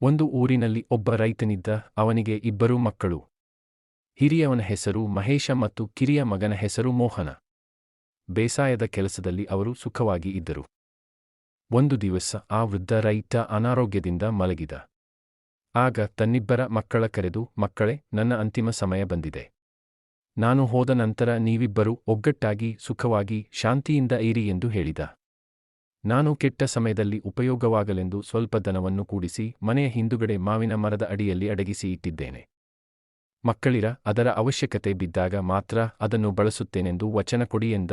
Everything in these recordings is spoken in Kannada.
ಒಂದು ಊರಿನಲ್ಲಿ ಒಬ್ಬ ರೈತನಿದ್ದ ಅವನಿಗೆ ಇಬ್ಬರು ಮಕ್ಕಳು. ಹಿರಿಯವನ ಹೆಸರು ಮಹೇಶ ಮತ್ತು ಕಿರಿಯ ಮಗನ ಹೆಸರು ಮೋಹನ. ಬೇಸಾಯದ ಕೆಲಸದಲ್ಲಿ ಅವರು ಸುಖವಾಗಿ ಇದ್ದರು. ಒಂದು ದಿವಸ ಆ ವೃದ್ಧ ರೈತ ಅನಾರೋಗ್ಯದಿಂದ ಮಲಗಿದ. ಆಗ ತನ್ನಿಬ್ಬರ ಮಕ್ಕಳ ಕರೆದು, ಮಕ್ಕಳೇ, ನನ್ನ ಅಂತಿಮ ಸಮಯ ಬಂದಿದೆ. ನಾನು ಹೋದ ನಂತರ ನೀವಿಬ್ಬರೂ ಒಗ್ಗಟ್ಟಾಗಿ, ಸುಖವಾಗಿ, ಶಾಂತಿಯಿಂದ ಇರಿ ಎಂದು ಹೇಳಿದ. ನಾನು ಕೆಟ್ಟ ಸಮಯದಲ್ಲಿ ಉಪಯೋಗವಾಗಲೆಂದು ಸ್ವಲ್ಪ ದನವನ್ನು ಕೂಡಿಸಿ ಮನೆಯ ಹಿಂದುಗಡೆ ಮಾವಿನ ಮರದ ಅಡಿಯಲ್ಲಿ ಅಡಗಿಸಿ ಇಟ್ಟಿದ್ದೇನೆ ಮಕ್ಕಳಿರ, ಅದರ ಅವಶ್ಯಕತೆ ಬಿದ್ದಾಗ ಮಾತ್ರ ಅದನ್ನು ಬಳಸುತ್ತೇನೆಂದು ವಚನ ಕೊಡಿ ಎಂದ.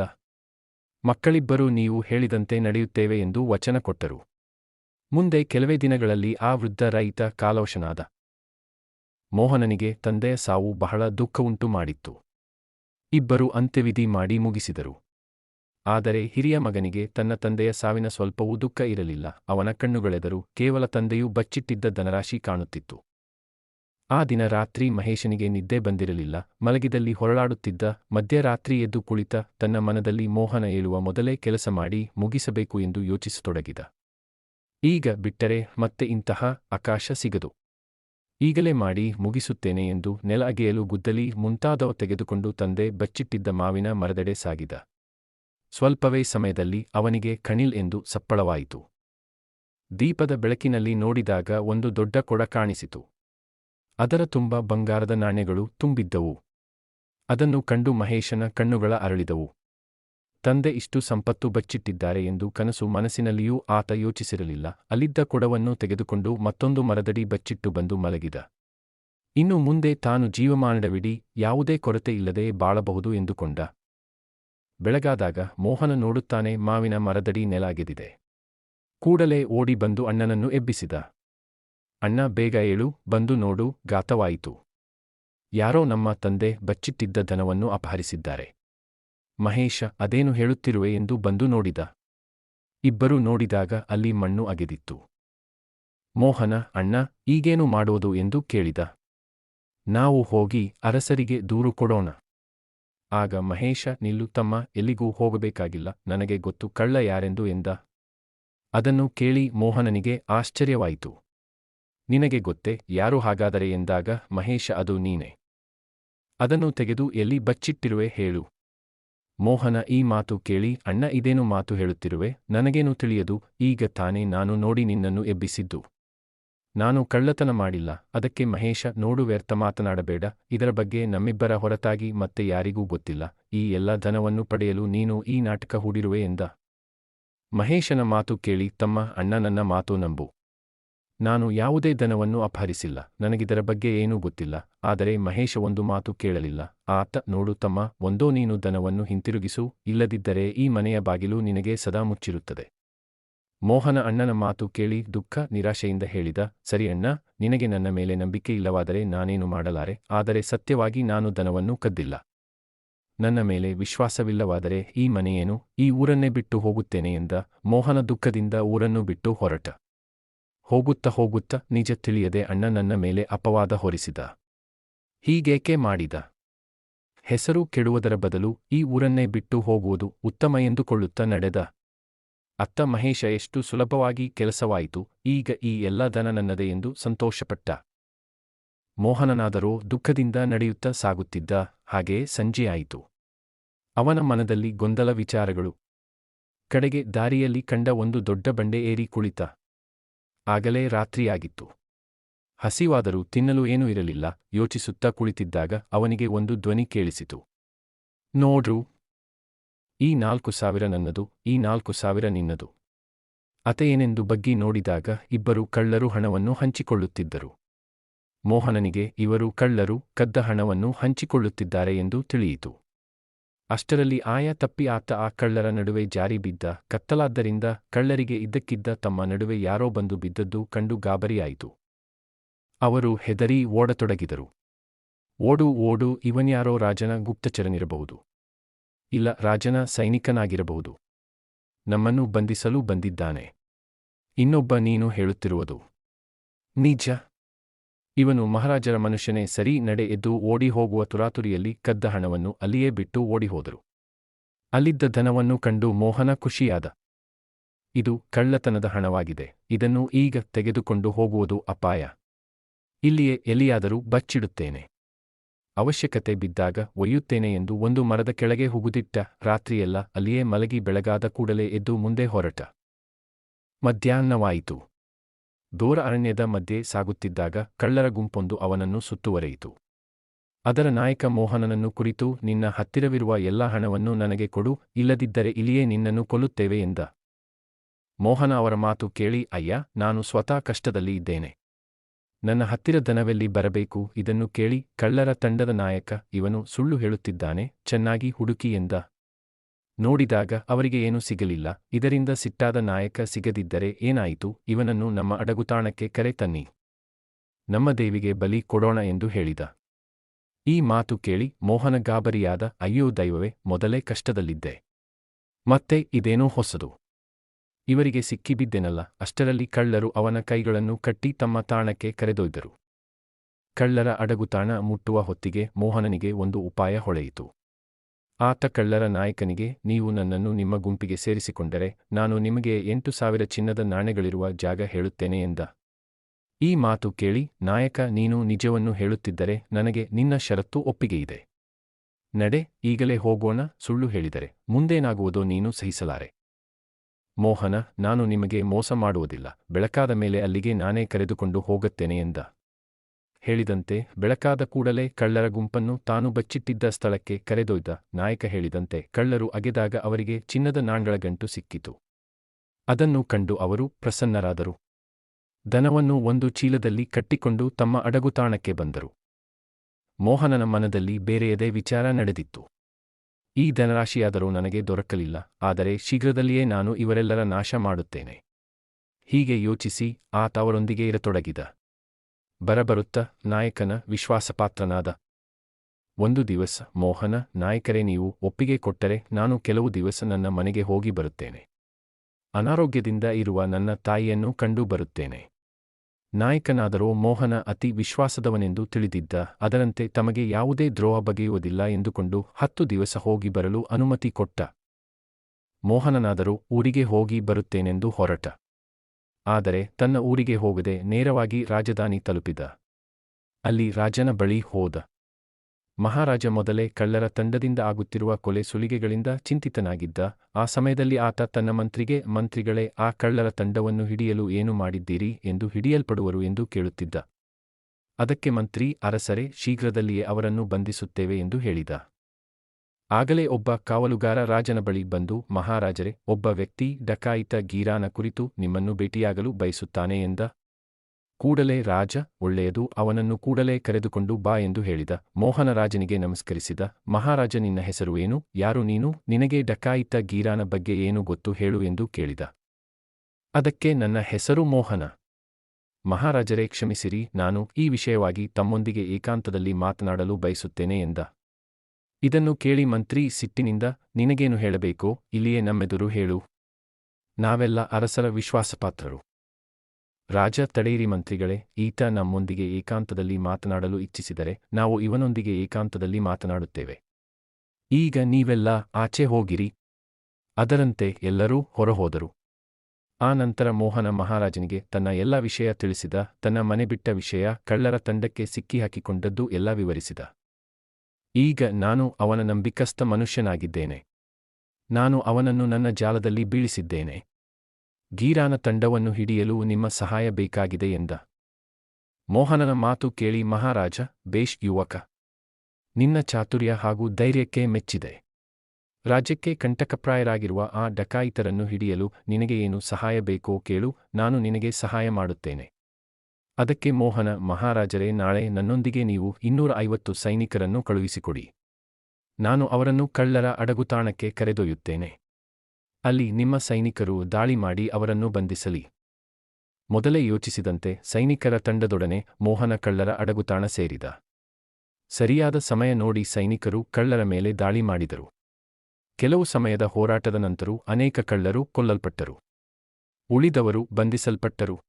ಮಕ್ಕಳಿಬ್ಬರೂ ನೀವು ಹೇಳಿದಂತೆ ನಡೆಯುತ್ತೇವೆ ಎಂದು ವಚನ ಕೊಟ್ಟರು. ಮುಂದೆ ಕೆಲವೇ ದಿನಗಳಲ್ಲಿ ಆ ವೃದ್ಧ ರೈತ ಕಾಲೋಶನಾದ ಮೋಹನನಿಗೆ ತಂದೆಯ ಸಾವು ಬಹಳ ದುಃಖವುಂಟು ಮಾಡಿತ್ತು. ಇಬ್ಬರು ಅಂತ್ಯವಿಧಿ ಮಾಡಿ ಮುಗಿಸಿದರು. ಆದರೆ ಹಿರಿಯ ಮಗನಿಗೆ ತನ್ನ ತಂದೆಯ ಸಾವಿನ ಸ್ವಲ್ಪವೂ ದುಃಖ ಇರಲಿಲ್ಲ. ಅವನ ಕಣ್ಣುಗಳೆದರು ಕೇವಲ ತಂದೆಯು ಬಚ್ಚಿಟ್ಟಿದ್ದ ಧನರಾಶಿ ಕಾಣುತ್ತಿತ್ತು. ಆ ದಿನ ರಾತ್ರಿ ಮಹೇಶನಿಗೆ ನಿದ್ದೆ ಬಂದಿರಲಿಲ್ಲ. ಮಲಗಿದಲ್ಲಿ ಹೊರಳಾಡುತ್ತಿದ್ದ, ಮಧ್ಯರಾತ್ರಿ ಎದ್ದು ಕುಳಿತ ತನ್ನ ಮನದಲ್ಲಿ ಮೋಹನ ಏಳುವ ಮೊದಲೇ ಕೆಲಸ ಮಾಡಿ ಮುಗಿಸಬೇಕು ಎಂದು ಯೋಚಿಸತೊಡಗಿದ. ಈಗ ಬಿಟ್ಟರೆ ಮತ್ತೆ ಇಂತಹ ಆಕಾಶ ಸಿಗದು. ಈಗಲೇ ಮಾಡಿ ಮುಗಿಸುತ್ತೇನೆ ಎಂದು ನೆಲ ಅಗೆಯಲು ಗುದ್ದಲಿ ಮುಂತಾದವ ತೆಗೆದುಕೊಂಡು ತಂದೆ ಬಚ್ಚಿಟ್ಟಿದ್ದ ಮಾವಿನ ಮರದೆಡೆ ಸಾಗಿದ. ಸ್ವಲ್ಪವೇ ಸಮಯದಲ್ಲಿ ಅವನಿಗೆ ಖಣಿಲ್ ಎಂದು ಸಪ್ಪಳವಾಯಿತು. ದೀಪದ ಬೆಳಕಿನಲ್ಲಿ ನೋಡಿದಾಗ ಒಂದು ದೊಡ್ಡ ಕೊಡ ಕಾಣಿಸಿತು. ಅದರ ತುಂಬ ಬಂಗಾರದ ನಾಣ್ಯಗಳು ತುಂಬಿದ್ದವು. ಅದನ್ನು ಕಂಡು ಮಹೇಶನ ಕಣ್ಣುಗಳ ಅರಳಿದವು. ತಂದೆ ಇಷ್ಟು ಸಂಪತ್ತು ಬಚ್ಚಿಟ್ಟಿದ್ದಾರೆ ಎಂದು ಕನಸು ಮನಸ್ಸಿನಲ್ಲಿಯೂ ಆತ ಯೋಚಿಸಿರಲಿಲ್ಲ. ಅಲ್ಲಿದ್ದ ಕೊಡವನ್ನು ತೆಗೆದುಕೊಂಡು ಮತ್ತೊಂದು ಮರದಡಿ ಬಚ್ಚಿಟ್ಟು ಬಂದು ಮಲಗಿದ. ಇನ್ನು ಮುಂದೆ ತಾನು ಜೀವಮಾನಡವಿಡಿ ಯಾವುದೇ ಕೊರತೆ ಇಲ್ಲದೆ ಬಾಳಬಹುದು ಎಂದುಕೊಂಡ. ಬೆಳಗಾದಾಗ ಮೋಹನ ನೋಡುತ್ತಾನೆ ಮಾವಿನ ಮರದಡಿ ನೆಲಾಗೆದಿದೆ. ಕೂಡಲೇ ಓಡಿ ಬಂದು ಅಣ್ಣನನ್ನು ಎಬ್ಬಿಸಿದ. ಅಣ್ಣ ಬೇಗ ಏಳು, ಬಂದು ನೋಡು, ಗಾತವಾಯಿತು. ಯಾರೋ ನಮ್ಮ ತಂದೆ ಬಚ್ಚಿಟ್ಟಿದ್ದ ಧನವನ್ನು ಅಪಹರಿಸಿದ್ದಾರೆ. ಮಹೇಶ, ಅದೇನು ಹೇಳುತ್ತಿರುವೆ ಎಂದು ಬಂದು ನೋಡಿದ. ಇಬ್ಬರೂ ನೋಡಿದಾಗ ಅಲ್ಲಿ ಮಣ್ಣು ಅಗೆದಿತ್ತು. ಮೋಹನ, ಅಣ್ಣ, ಈಗೇನು ಮಾಡೋದು ಎಂದು ಕೇಳಿದ. ನಾವು ಹೋಗಿ ಅರಸರಿಗೆ ದೂರು ಕೊಡೋಣ. ಆಗ ಮಹೇಶ ನಿಲ್ಲು, ತಮ್ಮ, ಎಲ್ಲಿಗೂ ಹೋಗಬೇಕಾಗಿಲ್ಲ. ನನಗೆ ಗೊತ್ತು ಕಳ್ಳ ಯಾರೆಂದು ಎಂದ. ಅದನ್ನು ಕೇಳಿ ಮೋಹನನಿಗೆ ಆಶ್ಚರ್ಯವಾಯಿತು. ನಿನಗೆ ಗೊತ್ತೇ, ಯಾರು ಹಾಗಾದರೆ ಎಂದಾಗ, ಮಹೇಶ, ಅದು ನೀನೆ. ಅದನ್ನು ತೆಗೆದು ಎಲ್ಲಿ ಬಚ್ಚಿಟ್ಟಿರುವೆ ಹೇಳು. ಮೋಹನ ಈ ಮಾತು ಕೇಳಿ, ಅಣ್ಣ, ಇದೇನು ಮಾತು ಹೇಳುತ್ತಿರುವೆ? ನನಗೇನು ತಿಳಿಯದು? ಈಗ ತಾನೇ ನಾನು ನೋಡಿ ನಿನ್ನನ್ನು ಎಬ್ಬಿಸಿದ್ದು. ನಾನು ಕಳ್ಳತನ ಮಾಡಿಲ್ಲ, ಅದಕ್ಕೆ ಮಹೇಶ ನೋಡು ವ್ಯರ್ಥ ಮಾತನಾಡಬೇಡ, ಇದರ ಬಗ್ಗೆ ನಮ್ಮಿಬ್ಬರ ಹೊರತಾಗಿ ಮತ್ತೆ ಯಾರಿಗೂ ಗೊತ್ತಿಲ್ಲ, ಈ ಎಲ್ಲ ಧನವನ್ನು ಪಡೆಯಲು ನೀನು ಈ ನಾಟಕ ಹೂಡಿರುವೆ ಎಂದ. ಮಹೇಶನ ಮಾತು ಕೇಳಿ ತಮ್ಮ ಅಣ್ಣ ನನ್ನ ಮಾತು ನಂಬು. ನಾನು ಯಾವುದೇ ಧನವನ್ನು ಅಪಹರಿಸಿಲ್ಲ, ನನಗಿದರ ಬಗ್ಗೆ ಏನೂ ಗೊತ್ತಿಲ್ಲ, ಆದರೆ ಮಹೇಶ ಒಂದು ಮಾತು ಕೇಳಲಿಲ್ಲ, ಆತ ನೋಡು ತಮ್ಮ, ಒಂದೋ ನೀನು ಧನವನ್ನು ಹಿಂತಿರುಗಿಸು, ಇಲ್ಲದಿದ್ದರೆ ಈ ಮನೆಯ ಬಾಗಿಲು ನಿನಗೆ ಸದಾ ಮುಚ್ಚಿರುತ್ತದೆ. ಮೋಹನ ಅಣ್ಣನ ಮಾತು ಕೇಳಿ ದುಃಖ, ನಿರಾಶೆಯಿಂದ ಹೇಳಿದ, ಸರಿ ಅಣ್ಣ, ನಿನಗೆ ನನ್ನ ಮೇಲೆ ನಂಬಿಕೆ ಇಲ್ಲವಾದರೆ ನಾನೇನು ಮಾಡಲಾರೆ? ಆದರೆ ಸತ್ಯವಾಗಿ ನಾನು ದನವನ್ನು ಕದ್ದಿಲ್ಲ. ನನ್ನ ಮೇಲೆ ವಿಶ್ವಾಸವಿಲ್ಲವಾದರೆ ಈ ಮನೆಯೇನು? ಈ ಊರನ್ನೇ ಬಿಟ್ಟು ಹೋಗುತ್ತೇನೆ ಎಂದ ಮೋಹನ ದುಃಖದಿಂದ ಊರನ್ನು ಬಿಟ್ಟು ಹೊರಟ. ಹೋಗುತ್ತ ಹೋಗುತ್ತ ನಿಜ ತಿಳಿಯದೆ ಅಣ್ಣ ನನ್ನ ಮೇಲೆ ಅಪವಾದ ಹೊರಿಸಿದ. ಹೀಗೇಕೆ ಮಾಡಿದ? ಹೆಸರು ಕೆಡುವುದರ ಬದಲು ಈ ಊರನ್ನೇ ಬಿಟ್ಟು ಹೋಗುವುದು ಉತ್ತಮ ಎಂದುಕೊಳ್ಳುತ್ತಾ ನಡೆದ. ಅತ್ತ ಮಹೇಶ ಎಷ್ಟು ಸುಲಭವಾಗಿ ಕೆಲಸವಾಯಿತು, ಈಗ ಈ ಎಲ್ಲ ಧನ ನನ್ನದೇ ಎಂದು ಸಂತೋಷಪಟ್ಟ. ಮೋಹನನಾದರೋ ದುಃಖದಿಂದ ನಡೆಯುತ್ತಾ ಸಾಗುತ್ತಿದ್ದ, ಹಾಗೆ ಸಂಜೆಯಾಯಿತು ಅವನ ಮನದಲ್ಲಿ ಗೊಂದಲ ವಿಚಾರಗಳು. ಕಡೆಗೆ ದಾರಿಯಲ್ಲಿ ಕಂಡ ಒಂದು ದೊಡ್ಡ ಬಂಡೆ ಏರಿ ಕುಳಿತ. ಆಗಲೇ ರಾತ್ರಿಯಾಗಿತ್ತು. ಹಸಿವಾದರೂ ತಿನ್ನಲು ಏನೂ ಇರಲಿಲ್ಲ, ಯೋಚಿಸುತ್ತಾ ಕುಳಿತಿದ್ದಾಗ ಅವನಿಗೆ ಒಂದು ಧ್ವನಿ ಕೇಳಿಸಿತು. ನೋಡ್ರು ಈ ನಾಲ್ಕು ಸಾವಿರ ನನ್ನದು, ಈ ನಾಲ್ಕು ಸಾವಿರ ನಿನ್ನದು. ಅತೆಯೇನೆಂದು ಬಗ್ಗಿ ನೋಡಿದಾಗ ಇಬ್ಬರು ಕಳ್ಳರು ಹಣವನ್ನು ಹಂಚಿಕೊಳ್ಳುತ್ತಿದ್ದರು. ಮೋಹನನಿಗೆ ಇವರು ಕಳ್ಳರು, ಕದ್ದ ಹಣವನ್ನು ಹಂಚಿಕೊಳ್ಳುತ್ತಿದ್ದಾರೆ ಎಂದು ತಿಳಿಯಿತು. ಅಷ್ಟರಲ್ಲಿ ಆಯ ತಪ್ಪಿ ಆತ ಆ ಕಳ್ಳರ ನಡುವೆ ಜಾರಿ ಬಿದ್ದ, ಕತ್ತಲಾದ್ದರಿಂದ ಕಳ್ಳರಿಗೆ ಇದ್ದಕ್ಕಿದ್ದ ತಮ್ಮ ನಡುವೆ ಯಾರೋ ಬಂದು ಬಿದ್ದದ್ದು ಕಂಡು ಗಾಬರಿಯಾಯಿತು. ಅವರು ಹೆದರಿ ಓಡತೊಡಗಿದರು. ಓಡು ಓಡು ಇವನ್ಯಾರೋ ರಾಜನ ಗುಪ್ತಚರನಿರಬಹುದು. ಇಲ್ಲ, ರಾಜನ ಸೈನಿಕನಾಗಿರಬಹುದು. ನಮ್ಮನ್ನು ಬಂಧಿಸಲು ಬಂದಿದ್ದಾನೆ. ಇನ್ನೊಬ್ಬ ನೀನು ಹೇಳುತ್ತಿರುವುದು. ನಿಜ. ಇವನು ಮಹಾರಾಜರ ಮನುಷ್ಯನೇ, ಸರಿ, ನಡೆ ಎದ್ದು ಓಡಿ ಹೋಗುವ ತುರಾತುರಿಯಲ್ಲಿ ಕದ್ದ ಹಣವನ್ನು ಅಲ್ಲಿಯೇ ಬಿಟ್ಟು ಓಡಿಹೋದರು. ಅಲ್ಲಿದ್ದ ಧನವನ್ನು ಕಂಡು ಮೋಹನ ಖುಷಿಯಾದ. ಇದು ಕಳ್ಳತನದ ಹಣವಾಗಿದೆ, ಇದನ್ನು ಈಗ ತೆಗೆದುಕೊಂಡು ಹೋಗುವುದು ಅಪಾಯ. ಇಲ್ಲಿಯೇ ಎಲ್ಲಿಯಾದರೂ ಬಚ್ಚಿಡುತ್ತೇನೆ. ಅವಶ್ಯಕತೆ ಬಿದ್ದಾಗ ಒಯ್ಯುತ್ತೇನೆ ಎಂದು ಒಂದು ಮರದ ಕೆಳಗೆ ಹುಗುದಿಟ್ಟ ರಾತ್ರಿಯೆಲ್ಲ ಅಲ್ಲಿಯೇ ಮಲಗಿ ಬೆಳಗಾದ ಕೂಡಲೇ ಎದ್ದು ಮುಂದೆ ಹೊರಟ. ಮಧ್ಯಾಹ್ನವಾಯಿತು. ದೂರ ಅರಣ್ಯದ ಮಧ್ಯೆ ಸಾಗುತ್ತಿದ್ದಾಗ ಕಳ್ಳರ ಗುಂಪೊಂದು ಅವನನ್ನು ಸುತ್ತುವರೆಯಿತು. ಅದರ ನಾಯಕ ಮೋಹನನನ್ನು ಕುರಿತು ನಿನ್ನ ಹತ್ತಿರವಿರುವ ಎಲ್ಲ ಹಣವನ್ನು ನನಗೆ ಕೊಡು, ಇಲ್ಲದಿದ್ದರೆ ಇಲ್ಲಿಯೇ ನಿನ್ನನ್ನು ಕೊಲ್ಲುತ್ತೇವೆ ಎಂದ. ಮೋಹನ ಅವರ ಮಾತು ಕೇಳಿ, ಅಯ್ಯ, ನಾನು ಸ್ವತಃ ಕಷ್ಟದಲ್ಲಿ ಇದ್ದೇನೆ. ನನ್ನ ಹತ್ತಿರ ದನವೆಲ್ಲಿ ಬರಬೇಕು? ಇದನ್ನು ಕೇಳಿ ಕಳ್ಳರ ತಂಡದ ನಾಯಕ ಇವನು ಸುಳ್ಳು ಹೇಳುತ್ತಿದ್ದಾನೆ, ಚೆನ್ನಾಗಿ ಹುಡುಕಿ ಎಂದ. ನೋಡಿದಾಗ ಅವರಿಗೆ ಏನೂ ಸಿಗಲಿಲ್ಲ. ಇದರಿಂದ ಸಿಟ್ಟಾದ ನಾಯಕ ಸಿಗದಿದ್ದರೆ ಏನಾಯಿತು? ಇವನನ್ನು ನಮ್ಮ ಅಡಗುತಾಣಕ್ಕೆ ಕರೆ ತನ್ನಿ. ನಮ್ಮ ದೇವಿಗೆ ಬಲಿ ಕೊಡೋಣ ಎಂದು ಹೇಳಿದ. ಈ ಮಾತು ಕೇಳಿ ಮೋಹನ ಗಾಬರಿಯಾದ ಅಯ್ಯೋ ದೈವವೇ, ಮೊದಲೇ ಕಷ್ಟದಲ್ಲಿದ್ದೆ. ಮತ್ತೆ ಇದೇನೋ ಹೊಸದು. ಇವರಿಗೆ ಸಿಕ್ಕಿಬಿದ್ದೆನಲ್ಲ, ಅಷ್ಟರಲ್ಲಿ ಕಳ್ಳರು ಅವನ ಕೈಗಳನ್ನು ಕಟ್ಟಿ ತಮ್ಮ ತಾಣಕ್ಕೆ ಕರೆದೊಯ್ದರು. ಕಳ್ಳರ ಅಡಗುತಾಣ ಮುಟ್ಟುವ ಹೊತ್ತಿಗೆ ಮೋಹನನಿಗೆ ಒಂದು ಉಪಾಯ ಹೊಳೆಯಿತು. ಆತ ಕಳ್ಳರ ನಾಯಕನಿಗೆ, ನೀವು ನನ್ನನ್ನು ನಿಮ್ಮ ಗುಂಪಿಗೆ ಸೇರಿಸಿಕೊಂಡರೆ ನಾನು ನಿಮಗೆ ಎಂಟು ಸಾವಿರ ಚಿನ್ನದ ನಾಣ್ಯಗಳಿರುವ ಜಾಗ ಹೇಳುತ್ತೇನೆ ಎಂದ. ಈ ಮಾತು ಕೇಳಿ ನಾಯಕ, ನೀನು ನಿಜವನ್ನು ಹೇಳುತ್ತಿದ್ದರೆ ನನಗೆ ನಿನ್ನ ಷರತ್ತು ಒಪ್ಪಿಗೆಯಿದೆ. ನಡೆ, ಈಗಲೇ ಹೋಗೋಣ ಸುಳ್ಳು ಹೇಳಿದರೆ, ಮುಂದೇನಾಗುವುದೋ ನೀನು ಸಹಿಸಲಾರೆ. ಮೋಹನ, ನಾನು ನಿಮಗೆ ಮೋಸ ಮಾಡುವುದಿಲ್ಲ, ಬೆಳಕಾದ ಮೇಲೆ ಅಲ್ಲಿಗೆ ನಾನೇ ಕರೆದುಕೊಂಡು ಹೋಗುತ್ತೇನೆ ಎಂದ. ಹೇಳಿದಂತೆ, ಬೆಳಕಾದ ಕೂಡಲೇ ಕಳ್ಳರ ಗುಂಪನ್ನು ತಾನು ಬಚ್ಚಿಟ್ಟಿದ್ದ ಸ್ಥಳಕ್ಕೆ ಕರೆದೊಯ್ದ. ನಾಯಕ ಹೇಳಿದಂತೆ, ಕಳ್ಳರು ಅಗೆದಾಗ ಅವರಿಗೆ ಚಿನ್ನದ ನಾಣ್ಗಳ ಗಂಟು ಸಿಕ್ಕಿತು. ಅದನ್ನು ಕಂಡು ಅವರು ಪ್ರಸನ್ನರಾದರು. ದನವನ್ನು ಒಂದು ಚೀಲದಲ್ಲಿ ಕಟ್ಟಿಕೊಂಡು ತಮ್ಮ ಅಡಗುತಾಣಕ್ಕೆ ಬಂದರು. ಮೋಹನನ ಮನದಲ್ಲಿ ಬೇರೆಯದೇ ವಿಚಾರ ನಡೆದಿತ್ತು. ಈ ಧನರಾಶಿಯಾದರೂ ನನಗೆ ದೊರಕಲಿಲ್ಲ, ಆದರೆ ಶೀಘ್ರದಲ್ಲಿಯೇ ನಾನು ಇವರೆಲ್ಲರ ನಾಶ ಮಾಡುತ್ತೇನೆ. ಹೀಗೆ ಯೋಚಿಸಿ ಆತ ಅವರೊಂದಿಗೆ ಇರತೊಡಗಿದ. ಬರಬರುತ್ತ ನಾಯಕನ ವಿಶ್ವಾಸಪಾತ್ರನಾದ. ಒಂದು ದಿವಸ ಮೋಹನ ನಾಯಕರೇ ನೀವು ಒಪ್ಪಿಗೆ ಕೊಟ್ಟರೆ ನಾನು ಕೆಲವು ದಿವಸ ನನ್ನ ಮನೆಗೆ ಹೋಗಿ ಬರುತ್ತೇನೆ. ಅನಾರೋಗ್ಯದಿಂದ ಇರುವ ನನ್ನ ತಾಯಿಯನ್ನು ಕಂಡು ಬರುತ್ತೇನೆ. ನಾಯಕನಾದರೋ ಮೋಹನ ಅತಿ ವಿಶ್ವಾಸದವನೆಂದು ತಿಳಿದಿದ್ದ, ಅದರಂತೆ ತಮಗೆ ಯಾವುದೇ ದ್ರೋಹ ಬಗೆಯುವುದಿಲ್ಲ ಎಂದುಕೊಂಡು ಹತ್ತು ದಿವಸ ಹೋಗಿ ಬರಲು ಅನುಮತಿ ಕೊಟ್ಟ. ಮೋಹನನಾದರೂ ಊರಿಗೆ ಹೋಗಿ ಬರುತ್ತೇನೆಂದು ಹೊರಟ. ಆದರೆ ತನ್ನ ಊರಿಗೆ ಹೋಗದೆ ನೇರವಾಗಿ ರಾಜಧಾನಿ ತಲುಪಿದ. ಅಲ್ಲಿ ರಾಜನ ಬಳಿ ಹೋದ. ಮಹಾರಾಜ ಮೊದಲೇ ಕಳ್ಳರ ತಂಡದಿಂದ ಆಗುತ್ತಿರುವ ಕೊಲೆ ಸುಲಿಗೆಗಳಿಂದ ಚಿಂತಿತನಾಗಿದ್ದ, ಆ ಸಮಯದಲ್ಲಿ ಆತ ತನ್ನ ಮಂತ್ರಿಗೆ, ಮಂತ್ರಿಗಳೇ, ಆ ಕಳ್ಳರ ತಂಡವನ್ನು ಹಿಡಿಯಲು ಏನು ಮಾಡಿದ್ದೀರಿ ಎಂದು ಹಿಡಿಯಲ್ಪಡುವರು ಎಂದು ಕೇಳುತ್ತಿದ್ದ. ಅದಕ್ಕೆ ಮಂತ್ರಿ, ಅರಸರೆ, ಶೀಘ್ರದಲ್ಲಿಯೇ ಅವರನ್ನು ಬಂಧಿಸುತ್ತೇವೆ ಎಂದು ಹೇಳಿದ. ಆಗಲೇ ಒಬ್ಬ ಕಾವಲುಗಾರ ರಾಜನ ಬಳಿ ಬಂದು, ಮಹಾರಾಜರೇ, ಒಬ್ಬ ವ್ಯಕ್ತಿ ಡಕಾಯಿತ ಗೀರಾನ ಕುರಿತು ನಿಮ್ಮನ್ನು ಭೇಟಿಯಾಗಲು ಬಯಸುತ್ತಾನೆ ಎಂದ. ಕೂಡಲೇ ರಾಜ, ಒಳ್ಳೆಯದು, ಅವನನ್ನು ಕೂಡಲೇ ಕರೆದುಕೊಂಡು ಬಾ ಎಂದು ಹೇಳಿದ. ಮೋಹನರಾಜನಿಗೆ ನಮಸ್ಕರಿಸಿದ. ಮಹಾರಾಜ, ನಿನ್ನ ಹೆಸರು ಏನು? ಯಾರು ನೀನು? ನಿನಗೆ ಡಕಾಯಿತ ಗೀರಾನ ಬಗ್ಗೆ ಏನು ಗೊತ್ತು ಹೇಳು ಎಂದು ಕೇಳಿದ. ಅದಕ್ಕೆ ನನ್ನ ಹೆಸರು ಮೋಹನ. ಮಹಾರಾಜರೇ, ಕ್ಷಮಿಸಿರಿ. ನಾನು ಈ ವಿಷಯವಾಗಿ ತಮ್ಮೊಂದಿಗೆ ಏಕಾಂತದಲ್ಲಿ ಮಾತನಾಡಲು ಬಯಸುತ್ತೇನೆ ಎಂದ. ಇದನ್ನು ಕೇಳಿ ಮಂತ್ರಿ ಸಿಟ್ಟಿನಿಂದ, ನಿನಗೇನು ಹೇಳಬೇಕೋ, ಇಲ್ಲಿಯೇ ನಮ್ಮೆದುರು ಹೇಳು. ನಾವೆಲ್ಲ ಅರಸರ ವಿಶ್ವಾಸಪಾತ್ರರು. ರಾಜ ತಡೆಯಿರಿ ಮಂತ್ರಿಗಳೇ, ಈತ ನಮ್ಮೊಂದಿಗೆ ಏಕಾಂತದಲ್ಲಿ ಮಾತನಾಡಲು ಇಚ್ಛಿಸಿದರೆ ನಾವು ಇವನೊಂದಿಗೆ ಏಕಾಂತದಲ್ಲಿ ಮಾತನಾಡುತ್ತೇವೆ. ಈಗ ನೀವೆಲ್ಲ ಆಚೆ ಹೋಗಿರಿ. ಅದರಂತೆ ಎಲ್ಲರೂ ಹೊರಹೋದರು. ಆ ನಂತರ ಮೋಹನ ಮಹಾರಾಜನಿಗೆ ತನ್ನ ಎಲ್ಲ ವಿಷಯ ತಿಳಿಸಿದ, ತನ್ನ ಮನೆ ಬಿಟ್ಟ ವಿಷಯ ಕಳ್ಳರ ತಂಡಕ್ಕೆ ಸಿಕ್ಕಿಹಾಕಿಕೊಂಡದ್ದು ಎಲ್ಲ ವಿವರಿಸಿದ. ಈಗ ನಾನು ಅವನ ನಂಬಿಕಸ್ಥ ಮನುಷ್ಯನಾಗಿದ್ದೇನೆ. ನಾನು ಅವನನ್ನು ನನ್ನ ಜಾಲದಲ್ಲಿ ಬೀಳಿಸಿದ್ದೇನೆ. ಗೀರಾನ ತಂಡವನ್ನು ಹಿಡಿಯಲು ನಿಮ್ಮ ಸಹಾಯ ಬೇಕಾಗಿದೆ ಎಂದ. ಮೋಹನನ ಮಾತು ಕೇಳಿ ಮಹಾರಾಜ, ಬೇಷ್ ಯುವಕ! ನಿನ್ನ ಚಾತುರ್ಯ ಹಾಗೂ ಧೈರ್ಯಕ್ಕೆ ಮೆಚ್ಚಿದೆ. ರಾಜ್ಯಕ್ಕೆ ಕಂಟಕಪ್ರಾಯರಾಗಿರುವ ಆ ಡಕಾಯಿತರನ್ನು ಹಿಡಿಯಲು ನಿನಗೆ ಏನು ಸಹಾಯ ಬೇಕೋ ಕೇಳು, ನಾನು ನಿನಗೆ ಸಹಾಯ ಮಾಡುತ್ತೇನೆ. ಅದಕ್ಕೆ ಮೋಹನ, ಮಹಾರಾಜರೇ, ನಾಳೆ ನನ್ನೊಂದಿಗೆ ನೀವು ಇನ್ನೂರ ಐವತ್ತು ಸೈನಿಕರನ್ನು ಕಳುಹಿಸಿಕೊಡಿ. ನಾನು ಅವರನ್ನು ಕಳ್ಳರ ಅಡಗುತಾಣಕ್ಕೆ ಕರೆದೊಯ್ಯುತ್ತೇನೆ. ಅಲ್ಲಿ ನಿಮ್ಮ ಸೈನಿಕರು ದಾಳಿ ಮಾಡಿ ಅವರನ್ನು ಬಂಧಿಸಲಿ. ಮೊದಲೇ ಯೋಚಿಸಿದಂತೆ ಸೈನಿಕರ ತಂಡದೊಡನೆ ಮೋಹನ ಕಳ್ಳರ ಅಡಗುತಾಣ ಸೇರಿದ. ಸರಿಯಾದ ಸಮಯ ನೋಡಿ ಸೈನಿಕರು ಕಳ್ಳರ ಮೇಲೆ ದಾಳಿ ಮಾಡಿದರು. ಕೆಲವು ಸಮಯದ ಹೋರಾಟದ ನಂತರ ಅನೇಕ ಕಳ್ಳರು ಕೊಲ್ಲಲ್ಪಟ್ಟರು. ಉಳಿದವರು ಬಂಧಿಸಲ್ಪಟ್ಟರು.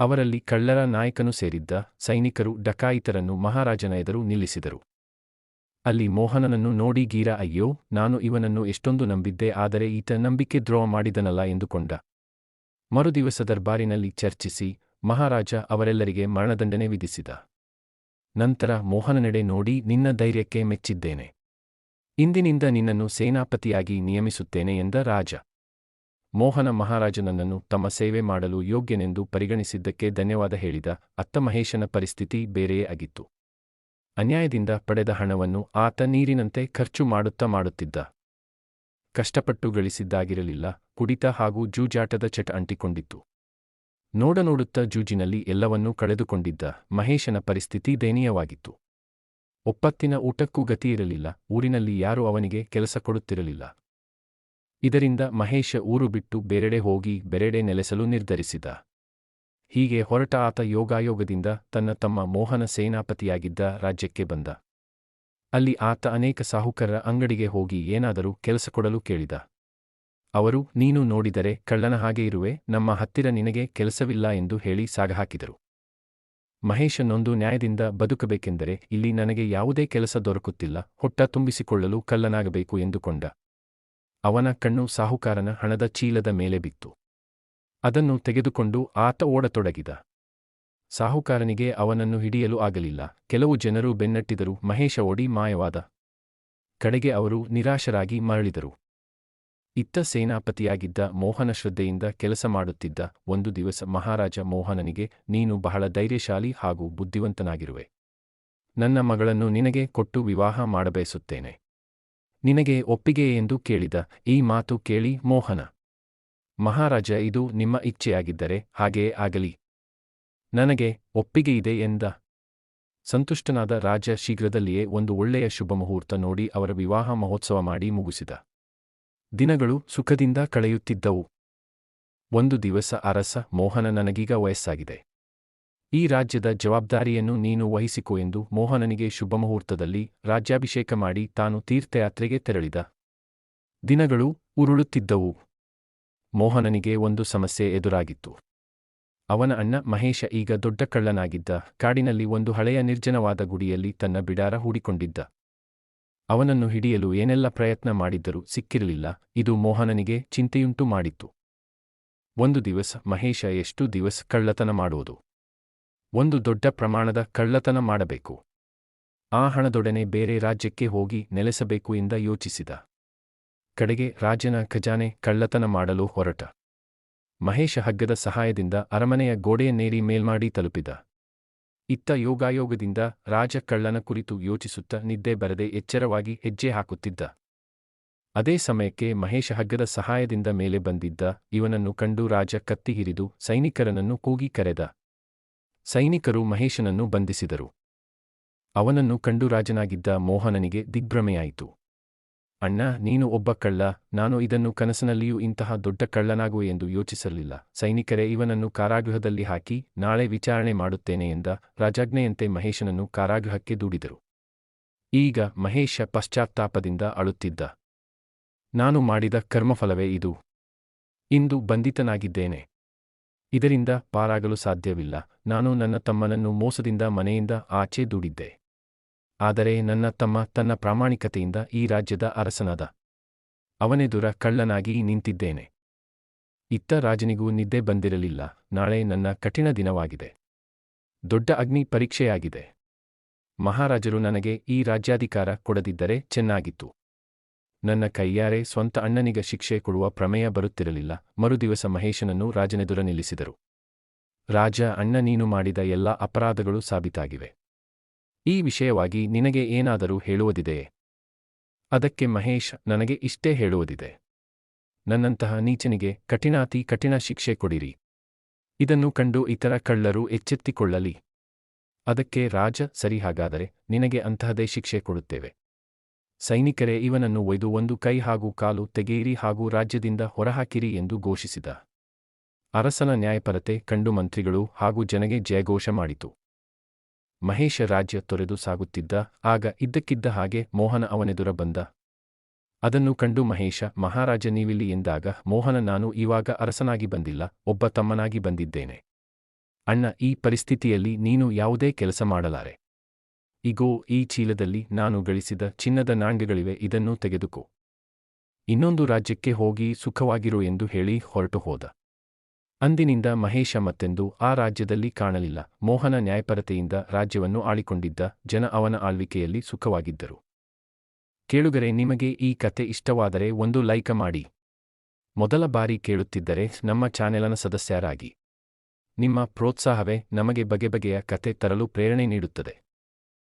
ಅವರಲ್ಲಿ ಕಳ್ಳರ ನಾಯಕನು ಸೇರಿದ್ದ ಸೈನಿಕರು ಡಕಾಯಿತರನ್ನು ಮಹಾರಾಜನ ಎದುರು ನಿಲ್ಲಿಸಿದರು. ಅಲ್ಲಿ ಮೋಹನನನ್ನು ನೋಡಿ ಗೀರ, ಅಯ್ಯೋ, ನಾನು ಇವನನ್ನು ಎಷ್ಟೊಂದು ನಂಬಿದ್ದೆ, ಆದರೆ ಈತ ನಂಬಿಕೆ ದ್ರೋಹ ಮಾಡಿದನಲ್ಲ ಎಂದುಕೊಂಡ. ಮರುದಿವಸ ದರ್ಬಾರಿನಲ್ಲಿ ಚರ್ಚಿಸಿ ಮಹಾರಾಜ ಅವರೆಲ್ಲರಿಗೆ ಮರಣದಂಡನೆ ವಿಧಿಸಿದ. ನಂತರ ಮೋಹನನೆಡೆ ನೋಡಿ ನಿನ್ನ ಧೈರ್ಯಕ್ಕೆ ಮೆಚ್ಚಿದ್ದೇನೆ. ಇಂದಿನಿಂದ ನಿನ್ನನ್ನು ಸೇನಾಪತಿಯಾಗಿ ನಿಯಮಿಸುತ್ತೇನೆ ಎಂದ ರಾಜ. ಮೋಹನ ಮಹಾರಾಜನನ್ನು ತಮ್ಮ ಸೇವೆ ಮಾಡಲು ಯೋಗ್ಯನೆಂದು ಪರಿಗಣಿಸಿದ್ದಕ್ಕೆ ಧನ್ಯವಾದ ಹೇಳಿದ ಅತ್ತ ಮಹೇಶನ ಪರಿಸ್ಥಿತಿ ಬೇರೆಯೇ ಆಗಿತ್ತು. ಅನ್ಯಾಯದಿಂದ ಪಡೆದ ಹಣವನ್ನು ಆತ ನೀರಿನಂತೆ ಖರ್ಚು ಮಾಡುತ್ತಾ ಮಾಡುತ್ತಿದ್ದ. ಕಷ್ಟಪಟ್ಟು ಗಳಿಸಿದ್ದಾಗಿರಲಿಲ್ಲ, ಕುಡಿತ ಹಾಗೂ ಜೂಜಾಟದ ಚಟ ಅಂಟಿಕೊಂಡಿತ್ತು. ನೋಡನೋಡುತ್ತಾ ಜೂಜಿನಲ್ಲಿ ಎಲ್ಲವನ್ನೂ ಕಳೆದುಕೊಂಡಿದ್ದ ಮಹೇಶನ ಪರಿಸ್ಥಿತಿ ದಯನೀಯವಾಗಿತ್ತು. ಒಪ್ಪತ್ತಿನ ಊಟಕ್ಕೂ ಗತಿಯಿರಲಿಲ್ಲ ಊರಿನಲ್ಲಿ ಯಾರೂ ಅವನಿಗೆ ಕೆಲಸ ಕೊಡುತ್ತಿರಲಿಲ್ಲ. ಇದರಿಂದ ಮಹೇಶ ಊರು ಬಿಟ್ಟು ಬೇರೆಡೆ ಹೋಗಿ, ಬೆರೆಡೆ ನೆಲೆಸಲು ನಿರ್ಧರಿಸಿದ. ಹೀಗೆ ಹೊರಟ ಆತ ಯೋಗಾಯೋಗದಿಂದ ತನ್ನ ತಮ್ಮ ಮೋಹನ ಸೇನಾಪತಿಯಾಗಿದ್ದ ರಾಜ್ಯಕ್ಕೆ ಬಂದ. ಅಲ್ಲಿ ಆತ ಅನೇಕ ಸಾಹುಕರ ಅಂಗಡಿಗೆ ಹೋಗಿ ಏನಾದರೂ ಕೆಲಸ ಕೊಡಲು ಕೇಳಿದ. ಅವರು, ನೀನು ನೋಡಿದರೆ ಕಳ್ಳನ ಹಾಗೆ ಇರುವೆ, ನಮ್ಮ ಹತ್ತಿರ ನಿನಗೆ ಕೆಲಸವಿಲ್ಲ ಎಂದು ಹೇಳಿ ಸಾಗಹಾಕಿದರು. ಮಹೇಶನೊಂದು ನ್ಯಾಯದಿಂದ ಬದುಕಬೇಕೆಂದರೆ ಇಲ್ಲಿ ನನಗೆ ಯಾವುದೇ ಕೆಲಸ ದೊರಕುತ್ತಿಲ್ಲ, ಹೊಟ್ಟ ತುಂಬಿಸಿಕೊಳ್ಳಲು ಕಳ್ಳನಾಗಬೇಕು ಎಂದುಕೊಂಡ. ಅವನ ಕಣ್ಣು ಸಾಹುಕಾರನ ಹಣದ ಚೀಲದ ಮೇಲೆ ಬಿತ್ತು. ಅದನ್ನು ತೆಗೆದುಕೊಂಡು ಆತ ಓಡತೊಡಗಿದ. ಸಾಹುಕಾರನಿಗೆ ಅವನನ್ನು ಹಿಡಿಯಲು ಆಗಲಿಲ್ಲ. ಕೆಲವು ಜನರು ಬೆನ್ನಟ್ಟಿದರು. ಮಹೇಶ ಓಡಿ ಮಾಯವಾದ ಕಡೆಗೆ ಅವರು ನಿರಾಶರಾಗಿ ಮರಳಿದರು. ಇತ್ತ ಸೇನಾಪತಿಯಾಗಿದ್ದ ಮೋಹನ ಶ್ರದ್ಧೆಯಿಂದ ಕೆಲಸ ಮಾಡುತ್ತಿದ್ದ ಒಂದು ದಿವಸ ಮಹಾರಾಜ ಮೋಹನನಿಗೆ, ನೀನು ಬಹಳ ಧೈರ್ಯಶಾಲಿ ಹಾಗೂ ಬುದ್ಧಿವಂತನಾಗಿರುವೆ. ನನ್ನ ಮಗಳನ್ನು ನಿನಗೆ ಕೊಟ್ಟು ವಿವಾಹ ಮಾಡಬಯಸುತ್ತೇನೆ. ನಿನಗೆ ಒಪ್ಪಿಗೆಯೇ ಎಂದು ಕೇಳಿದ ಈ ಮಾತು ಕೇಳಿ ಮೋಹನ ಮಹಾರಾಜ, ಇದು ನಿಮ್ಮ ಇಚ್ಛೆಯಾಗಿದ್ದರೆ ಹಾಗೆಯೇ ಆಗಲಿ. ನನಗೆ ಒಪ್ಪಿಗೆಯಿದೆ ಎಂದ. ಸಂತುಷ್ಟನಾದ ರಾಜ ಶೀಘ್ರದಲ್ಲಿಯೇ ಒಂದು ಒಳ್ಳೆಯ ಶುಭ ಮುಹೂರ್ತ ನೋಡಿ ಅವರ ವಿವಾಹ ಮಹೋತ್ಸವ ಮಾಡಿ ಮುಗಿಸಿದ. ದಿನಗಳು ಸುಖದಿಂದ ಕಳೆಯುತ್ತಿದ್ದವು. ಒಂದು ದಿವಸ ಅರಸ ಮೋಹನ ನನಗೀಗ ವಯಸ್ಸಾಗಿದೆ. ಈ ರಾಜ್ಯದ ಜವಾಬ್ದಾರಿಯನ್ನು ನೀನು ವಹಿಸಿಕೊ ಎಂದು ಮೋಹನನಿಗೆ ಶುಭ ಮುಹೂರ್ತದಲ್ಲಿ ರಾಜ್ಯಾಭಿಷೇಕ ಮಾಡಿ ತಾನು ತೀರ್ಥಯಾತ್ರೆಗೆ ತೆರಳಿದ. ದಿನಗಳು ಉರುಳುತ್ತಿದ್ದವು. ಮೋಹನನಿಗೆ ಒಂದು ಸಮಸ್ಯೆ ಎದುರಾಗಿತ್ತು. ಅವನ ಅಣ್ಣ ಮಹೇಶ ಈಗ ದೊಡ್ಡ ಕಳ್ಳನಾಗಿದ್ದ ಕಾಡಿನಲ್ಲಿ ಒಂದು ಹಳೆಯ ನಿರ್ಜನವಾದ ಗುಡಿಯಲ್ಲಿ ತನ್ನ ಬಿಡಾರ ಹೂಡಿಕೊಂಡಿದ್ದ. ಅವನನ್ನು ಹಿಡಿಯಲು ಏನೆಲ್ಲ ಪ್ರಯತ್ನ ಮಾಡಿದ್ದರೂ ಸಿಕ್ಕಿರಲಿಲ್ಲ, ಇದು ಮೋಹನನಿಗೆ ಚಿಂತೆಯುಂಟು ಮಾಡಿತ್ತು. ಒಂದು ದಿವಸ ಮಹೇಶ ಎಷ್ಟು ದಿವಸ ಕಳ್ಳತನ ಮಾಡುವುದು ಒಂದು ದೊಡ್ಡ ಪ್ರಮಾಣದ ಕಳ್ಳತನ ಮಾಡಬೇಕು. ಆ ಹಣದೊಡನೆ ಬೇರೆ ರಾಜ್ಯಕ್ಕೆ ಹೋಗಿ ನೆಲೆಸಬೇಕು ಎಂದ ಯೋಚಿಸಿದ. ಕಡೆಗೆ ರಾಜನ ಖಜಾನೆ ಕಳ್ಳತನ ಮಾಡಲು ಹೊರಟ. ಮಹೇಶ ಹಗ್ಗದ ಸಹಾಯದಿಂದ ಅರಮನೆಯ ಗೋಡೆಯನ್ನೇರಿ ಮೇಲ್ಮಾಡಿ ತಲುಪಿದ. ಇತ್ತ ಯೋಗಾಯೋಗದಿಂದ ರಾಜ ಕಳ್ಳನ ಕುರಿತು ಯೋಚಿಸುತ್ತ ನಿದ್ದೆ ಬರದೆ ಎಚ್ಚರವಾಗಿ ಹೆಜ್ಜೆ ಹಾಕುತ್ತಿದ್ದ. ಅದೇ ಸಮಯಕ್ಕೆ ಮಹೇಶ ಹಗ್ಗದ ಸಹಾಯದಿಂದ ಮೇಲೆ ಬಂದಿದ್ದ ಇವನನ್ನು ಕಂಡು ರಾಜ ಕತ್ತಿ ಹಿರಿದು ಸೈನಿಕರನನ್ನು ಕೂಗಿ ಕರೆದ. ಸೈನಿಕರು ಮಹೇಶನನ್ನು ಬಂಧಿಸಿದರು. ಅವನನ್ನು ಕಂಡು ರಾಜನಾಗಿದ್ದ ಮೋಹನನಿಗೆ ದಿಗ್ಭ್ರಮೆಯಾಯಿತು. ಅಣ್ಣ, ನೀನು ಒಬ್ಬ ಕಳ್ಳ. ನಾನು ಇದನ್ನು ಕನಸಿನಲ್ಲಿಯೂ ಇಂತಹ ದೊಡ್ಡ ಕಳ್ಳನಾಗು ಎಂದು ಯೋಚಿಸಲಿಲ್ಲ. ಸೈನಿಕರೇ, ಇವನನ್ನು ಕಾರಾಗೃಹದಲ್ಲಿ ಹಾಕಿ ನಾಳೆ ವಿಚಾರಣೆ ಮಾಡುತ್ತೇನೆ ಎಂದ ರಾಜಾಜ್ಞೆಯಂತೆ ಮಹೇಶನನ್ನು ಕಾರಾಗೃಹಕ್ಕೆ ದೂಡಿದರು. ಈಗ ಮಹೇಶ ಪಶ್ಚಾತ್ತಾಪದಿಂದ ಅಳುತ್ತಿದ್ದ. ನಾನು ಮಾಡಿದ ಕರ್ಮಫಲವೇ ಇದು. ಇಂದು ಬಂಧಿತನಾಗಿದ್ದೇನೆ. ಇದರಿಂದ ಪಾರಾಗಲು ಸಾಧ್ಯವಿಲ್ಲ. ನಾನು ನನ್ನ ತಮ್ಮನನ್ನು ಮೋಸದಿಂದ ಮನೆಯಿಂದ ಆಚೆ ದೂಡಿದ್ದೆ. ಆದರೆ ನನ್ನ ತಮ್ಮ ತನ್ನ ಪ್ರಾಮಾಣಿಕತೆಯಿಂದ ಈ ರಾಜ್ಯದ ಅರಸನಾದ ಅವನೆದುರ ಕಳ್ಳನಾಗಿ ನಿಂತಿದ್ದೇನೆ. ಇತ್ತ ರಾಜನಿಗೂ ನಿದ್ದೆ ಬಂದಿರಲಿಲ್ಲ. ನಾಳೆ ನನ್ನ ಕಠಿಣ ದಿನವಾಗಿದೆ. ದೊಡ್ಡ ಅಗ್ನಿ ಪರೀಕ್ಷೆಯಾಗಿದೆ. ಮಹಾರಾಜರು ನನಗೆ ಈ ರಾಜ್ಯಾಧಿಕಾರ ಕೊಡದಿದ್ದರೆ ಚೆನ್ನಾಗಿತ್ತು. ನನ್ನ ಕೈಯಾರೆ ಸ್ವಂತ ಅಣ್ಣನಿಗ ಶಿಕ್ಷೆ ಕೊಡುವ ಪ್ರಮೇಯ ಬರುತ್ತಿರಲಿಲ್ಲ. ಮರುದಿವಸ ಮಹೇಶನನ್ನು ರಾಜನೆದುರ ನಿಲ್ಲಿಸಿದರು. ರಾಜ, ಅಣ್ಣ, ನೀನು ಮಾಡಿದ ಎಲ್ಲ ಅಪರಾಧಗಳು ಸಾಬೀತಾಗಿವೆ. ಈ ವಿಷಯವಾಗಿ ನಿನಗೆ ಏನಾದರೂ ಹೇಳುವುದಿದೆಯೇ ಅದಕ್ಕೆ ಮಹೇಶ್ ನನಗೆ ಇಷ್ಟೇ ಹೇಳುವುದಿದೆ. ನನ್ನಂತಹ ನೀಚನಿಗೆ ಕಠಿಣಾತಿ ಕಠಿಣ ಶಿಕ್ಷೆ ಕೊಡಿರಿ. ಇದನ್ನು ಕಂಡು ಇತರ ಕಳ್ಳರು ಎಚ್ಚೆತ್ತಿಕೊಳ್ಳಲಿ. ಅದಕ್ಕೆ ರಾಜ ಸರಿ ಹಾಗಾದರೆ ನಿನಗೆ ಅಂತಹದೇ ಶಿಕ್ಷೆ ಕೊಡುತ್ತೇವೆ. ಸೈನಿಕರೇ, ಇವನನ್ನು ಒಯ್ದು ಒಂದು ಕೈ ಹಾಗೂ ಕಾಲು ತೆಗೆಯಿರಿ ಹಾಗೂ ರಾಜ್ಯದಿಂದ ಹೊರಹಾಕಿರಿ ಎಂದು ಘೋಷಿಸಿದ. ಅರಸನ ನ್ಯಾಯಪರತೆ, ಕಂಡು ಮಂತ್ರಿಗಳು ಹಾಗೂ ಜನಗೆ ಜಯಘೋಷ ಮಾಡಿತು. ಮಹೇಶ ರಾಜ್ಯ ತೊರೆದು ಸಾಗುತ್ತಿದ್ದ, ಆಗ ಇದ್ದಕ್ಕಿದ್ದ ಹಾಗೆ ಮೋಹನ ಅವನೆದುರ ಬಂದ. ಅದನ್ನು ಕಂಡು ಮಹೇಶ, ಮಹಾರಾಜ ನೀವಿಲ್ಲಿ ಎಂದಾಗ ಮೋಹನ ನಾನು ಇವಾಗ ಅರಸನಾಗಿ ಬಂದಿಲ್ಲ, ಒಬ್ಬ ತಮ್ಮನಾಗಿ ಬಂದಿದ್ದೇನೆ. ಅಣ್ಣ, ಈ ಪರಿಸ್ಥಿತಿಯಲ್ಲಿ ನೀನು ಯಾವುದೇ ಕೆಲಸ ಮಾಡಲಾರೆ. ಇಗೋ, ಈ ಚೀಲದಲ್ಲಿ ನಾನು ಗಳಿಸಿದ ಚಿನ್ನದ ನಾಣ್ಯಗಳಿವೆ, ಇದನ್ನು ತೆಗೆದುಕೋ. ಇನ್ನೊಂದು ರಾಜ್ಯಕ್ಕೆ ಹೋಗಿ ಸುಖವಾಗಿರು ಎಂದು ಹೇಳಿ ಹೊರಟು ಹೋದ. ಅಂದಿನಿಂದ ಮಹೇಶ ಮತ್ತೆಂದು ಆ ರಾಜ್ಯದಲ್ಲಿ ಕಾಣಲಿಲ್ಲ. ಮೋಹನ ನ್ಯಾಯಪರತೆಯಿಂದ ರಾಜ್ಯವನ್ನು ಆಳಿಕೊಂಡಿದ್ದ ಜನ ಅವನ ಆಳ್ವಿಕೆಯಲ್ಲಿ ಸುಖವಾಗಿದ್ದರು. ಕೇಳುಗರೆ, ನಿಮಗೆ ಈ ಕತೆ ಇಷ್ಟವಾದರೆ ಒಂದು ಲೈಕ ಮಾಡಿ. ಮೊದಲ ಬಾರಿ ಕೇಳುತ್ತಿದ್ದರೆ ನಮ್ಮ ಚಾನೆಲನ ಸದಸ್ಯರಾಗಿ. ನಿಮ್ಮ ಪ್ರೋತ್ಸಾಹವೇ ನಮಗೆ ಬಗೆ ಬಗೆಯ ಕತೆ ತರಲು ಪ್ರೇರಣೆ ನೀಡುತ್ತದೆ.